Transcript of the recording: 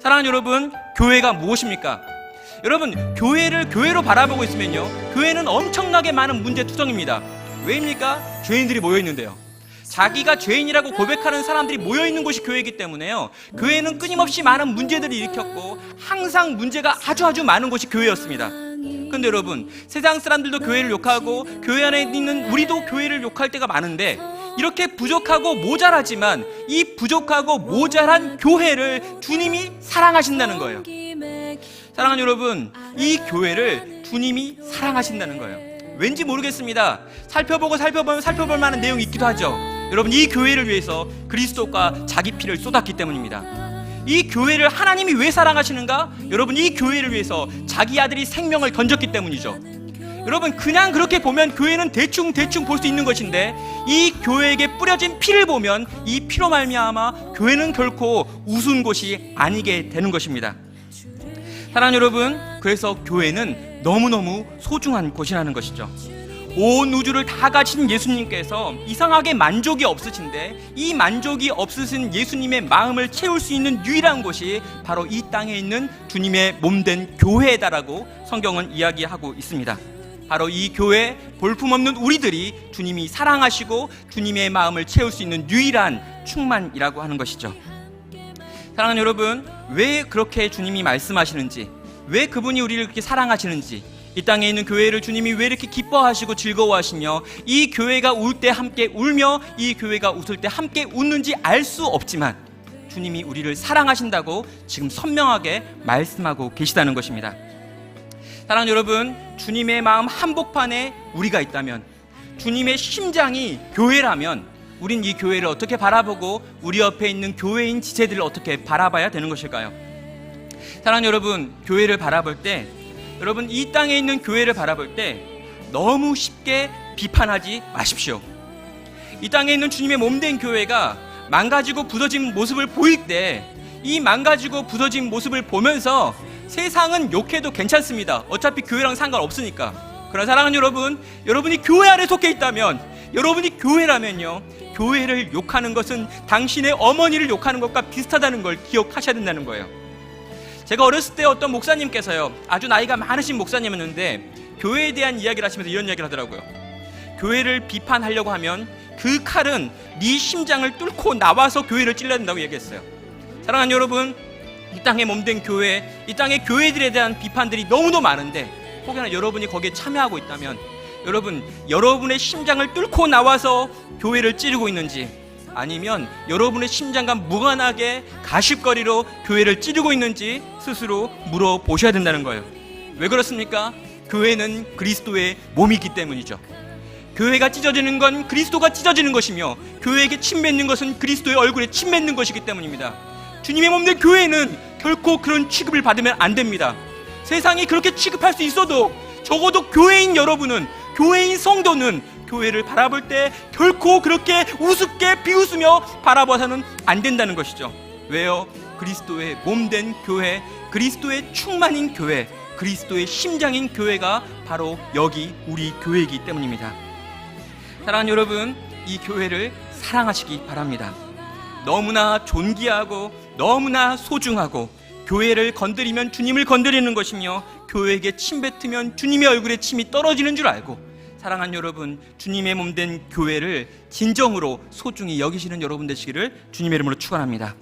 사랑하는 여러분, 교회가 무엇입니까? 여러분, 교회를 교회로 바라보고 있으면요. 교회는 엄청나게 많은 문제 투성입니다. 왜입니까? 죄인들이 모여 있는데요. 자기가 죄인이라고 고백하는 사람들이 모여 있는 곳이 교회이기 때문에요. 교회는 끊임없이 많은 문제들을 일으켰고 항상 문제가 아주 아주 많은 곳이 교회였습니다. 근데 여러분, 세상 사람들도 교회를 욕하고 교회 안에 있는 우리도 교회를 욕할 때가 많은데 이렇게 부족하고 모자라지만 이 부족하고 모자란 교회를 주님이 사랑하신다는 거예요. 사랑하는 여러분, 이 교회를 주님이 사랑하신다는 거예요. 왠지 모르겠습니다. 살펴보고 살펴보면 살펴볼 만한 내용이 있기도 하죠. 여러분, 이 교회를 위해서 그리스도가 자기 피를 쏟았기 때문입니다. 이 교회를 하나님이 왜 사랑하시는가? 여러분, 이 교회를 위해서 자기 아들이 생명을 던졌기 때문이죠. 여러분, 그냥 그렇게 보면 교회는 대충 대충 볼 수 있는 것인데 이 교회에게 뿌려진 피를 보면 이 피로 말미암아 교회는 결코 우스운 곳이 아니게 되는 것입니다. 사랑하는 여러분, 그래서 교회는 너무너무 소중한 곳이라는 것이죠. 온 우주를 다 가진 예수님께서 이상하게 만족이 없으신데 이 만족이 없으신 예수님의 마음을 채울 수 있는 유일한 곳이 바로 이 땅에 있는 주님의 몸된 교회다라고 성경은 이야기하고 있습니다. 바로 이 교회 볼품없는 우리들이 주님이 사랑하시고 주님의 마음을 채울 수 있는 유일한 충만이라고 하는 것이죠. 사랑하는 여러분, 왜 그렇게 주님이 말씀하시는지, 왜 그분이 우리를 그렇게 사랑하시는지, 이 땅에 있는 교회를 주님이 왜 이렇게 기뻐하시고 즐거워하시며 이 교회가 울 때 함께 울며 이 교회가 웃을 때 함께 웃는지 알 수 없지만 주님이 우리를 사랑하신다고 지금 선명하게 말씀하고 계시다는 것입니다. 사랑하는 여러분, 주님의 마음 한복판에 우리가 있다면 주님의 심장이 교회라면 우린 이 교회를 어떻게 바라보고 우리 옆에 있는 교회인 지체들을 어떻게 바라봐야 되는 것일까요? 사랑하는 여러분, 교회를 바라볼 때 여러분 이 땅에 있는 교회를 바라볼 때 너무 쉽게 비판하지 마십시오. 이 땅에 있는 주님의 몸된 교회가 망가지고 부서진 모습을 보일 때 이 망가지고 부서진 모습을 보면서 세상은 욕해도 괜찮습니다. 어차피 교회랑 상관없으니까. 그러나 사랑하는 여러분, 여러분이 교회 안에 속해 있다면 여러분이 교회라면요. 교회를 욕하는 것은 당신의 어머니를 욕하는 것과 비슷하다는 걸 기억하셔야 된다는 거예요. 제가 어렸을 때 어떤 목사님께서요 아주 나이가 많으신 목사님이었는데 교회에 대한 이야기를 하시면서 이런 이야기를 하더라고요 교회를 비판하려고 하면 그 칼은 네 심장을 뚫고 나와서 교회를 찔러야 된다고 얘기했어요 사랑하는 여러분 이 땅에 몸된 교회 이 땅의 교회들에 대한 비판들이 너무도 많은데 혹여나 여러분이 거기에 참여하고 있다면 여러분 여러분의 심장을 뚫고 나와서 교회를 찌르고 있는지 아니면 여러분의 심장과 무관하게 가십거리로 교회를 찌르고 있는지 스스로 물어보셔야 된다는 거예요. 왜 그렇습니까? 교회는 그리스도의 몸이기 때문이죠. 교회가 찢어지는 건 그리스도가 찢어지는 것이며 교회에게 침 맺는 것은 그리스도의 얼굴에 침 맺는 것이기 때문입니다. 주님의 몸된 교회는 결코 그런 취급을 받으면 안 됩니다. 세상이 그렇게 취급할 수 있어도 적어도 교회인 여러분은 교회인 성도는 교회를 바라볼 때 결코 그렇게 우습게 비웃으며 바라봐서는 안 된다는 것이죠. 왜요? 그리스도의 몸 된 교회, 그리스도의 충만인 교회, 그리스도의 심장인 교회가 바로 여기 우리 교회이기 때문입니다. 사랑하는 여러분, 이 교회를 사랑하시기 바랍니다. 너무나 존귀하고 너무나 소중하고 교회를 건드리면 주님을 건드리는 것이며 교회에게 침 뱉으면 주님의 얼굴에 침이 떨어지는 줄 알고 사랑하는 여러분, 주님의 몸 된 교회를 진정으로 소중히 여기시는 여러분 되시기를 주님의 이름으로 축원합니다.